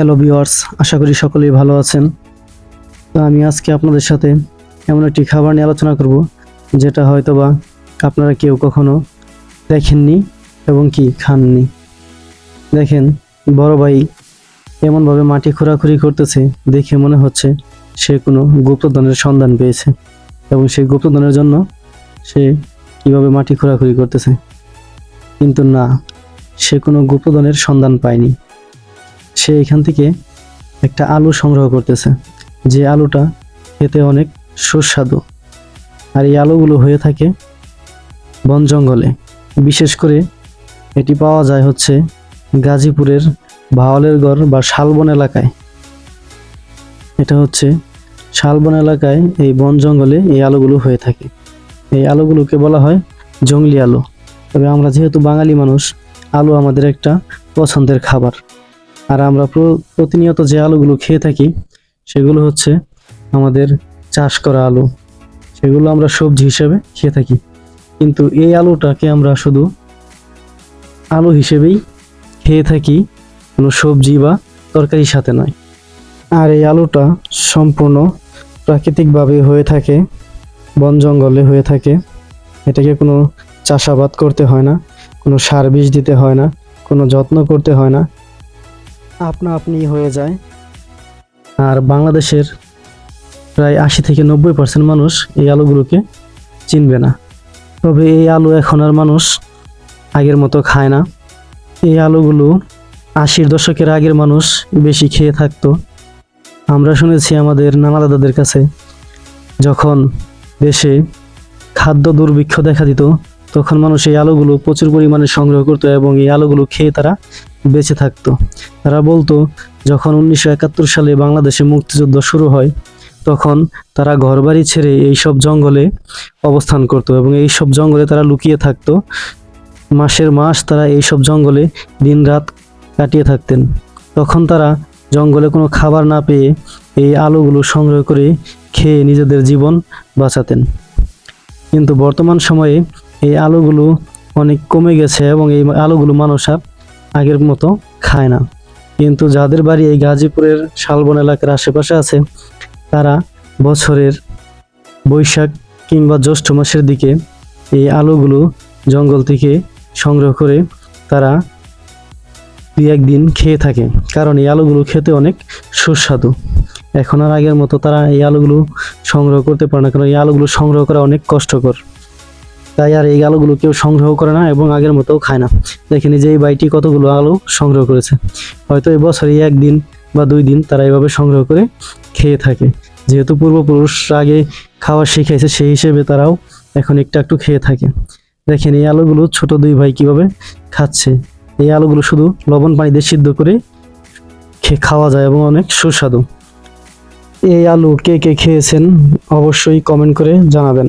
Hello viewers আশা করি সকলেই ভালো আছেন। তো আমি আজকে আপনাদের সাথে এমন একটি খাবার নিয়ে আলোচনা করব, যেটা হয়তোবা আপনারা কেউ কখনো দেখেননি এবং কি খাননি। দেখেন, বড় ভাই এমনভাবে মাটি খোঁড়াখুড়ি করতেছে, দেখে মনে হচ্ছে সে কোনো গুপ্তধনের সন্ধান পেয়েছে এবং সেই গুপ্তধনের জন্য সে কীভাবে মাটি খোঁড়াখুড়ি করতেছে। কিন্তু না, সে কোনো গুপ্তধনের সন্ধান পায়নি। সে এখান থেকে একটা আলু সংগ্রহ করতেছে। যে আলুটা খেতে অনেক সুস্বাদু। আর এই আলুগুলো হয়ে থাকে বন জঙ্গলে। বিশেষ করে এটি পাওয়া যায় হচ্ছে গাজীপুরের ভাওয়ালের গড় বা শালবন এলাকায়। এটা হচ্ছে শালবন এলাকায় এই বন জঙ্গলে এই আলুগুলো হয়ে থাকে। এই আলুগুলোকে বলা হয় জঙ্গলি আলু। তবে আমরা যেহেতু বাঙালি মানুষ, আলু আমাদের একটা পছন্দের খাবার। আর আমরা প্রতিনিয়ত যে আলুগুলো খেয়ে থাকি, সেগুলো হচ্ছে আমাদের চাষ করা আলু। সেগুলো আমরা সবজি হিসেবে খেয়ে থাকি। কিন্তু এই আলুটাকে আমরা শুধু আলু হিসেবেই খেয়ে থাকি, কোনো সবজি বা তরকারির সাথে নয়। আর এই আলুটা সম্পূর্ণ প্রাকৃতিকভাবে হয়ে থাকে, বন জঙ্গলে হয়ে থাকে। এটাকে কোনো চাষাবাদ করতে হয় না, কোনো সার বিষ দিতে হয় না, কোনো যত্ন করতে হয় না। আপনা আপনি হয়ে যায়। আর বাংলাদেশের প্রায় আশি থেকে নব্বই পার্সেন্ট মানুষ এই আলুগুলোকে চিনবে না। তবে এই আলু এখন আর মানুষ আগের মতো খায় না। এই আলুগুলো আশির দশকের আগের মানুষ বেশি খেয়ে থাকতো। আমরা শুনেছি আমাদের নানা দাদাদের কাছে, যখন দেশে খাদ্য দুর্ভিক্ষ দেখা দিত, তখন মানুষ এই আলুগুলো প্রচুর পরিমাণে সংগ্রহ করতো এবং এই আলুগুলো খেয়ে তারা বেঁচে থাকতো। তারা বলতো, যখন উনিশশো একাত্তর সালে বাংলাদেশে মুক্তিযুদ্ধ শুরু হয়, তখন তারা ঘরবাড়ি ছেড়ে এইসব জঙ্গলে অবস্থান করত এবং এইসব জঙ্গলে তারা লুকিয়ে থাকতো। মাসের মাস তারা এইসব জঙ্গলে দিনরাত কাটিয়ে থাকতেন। তখন তারা জঙ্গলে কোনো খাবার না পেয়ে এই আলুগুলো সংগ্রহ করে খেয়ে নিজেদের জীবন বাঁচাতেন। কিন্তু বর্তমান সময়ে এই আলুগুলো অনেক কমে গেছে এবং এই আলোগুলো মানুষ আর আগের মতো খায় না। কিন্তু যাদের বাড়ি এই গাজীপুরের শালবন এলাকার আশেপাশে আছে, তারা বছরের বৈশাখ কিংবা জ্যৈষ্ঠ মাসের দিকে এই আলুগুলো জঙ্গল থেকে সংগ্রহ করে তারা দুই একদিন খেয়ে থাকে। কারণ এই আলুগুলো খেতে অনেক সুস্বাদু। এখন আর আগের মতো তারা এই আলুগুলো সংগ্রহ করতে পারে না। কারণ এই আলুগুলো সংগ্রহ করা অনেক কষ্টকর। তাই আর এই আলুগুলো কেউ সংগ্রহ করে না এবং আগের মতো খায় না। দেখেন যে এই বাইটি কতগুলো আলু সংগ্রহ করেছে। হয়তো এই বছরে একদিন বা দুই দিন তারা এভাবে সংগ্রহ করে খেয়ে থাকে। যেহেতু পূর্বপুরুষরা আগে খাওয়া শিখেছে, সেই হিসেবে তারাও এখন একটু একটু খেয়ে থাকে। দেখেন এই আলুগুলো ছোট দুই ভাই কীভাবে খাচ্ছে। এই আলুগুলো শুধু লবণ পানি দিয়ে সিদ্ধ করে খেয়ে খাওয়া যায় এবং অনেক সুস্বাদু। এই আলু কে কে খেয়েছেন অবশ্যই কমেন্ট করে জানাবেন।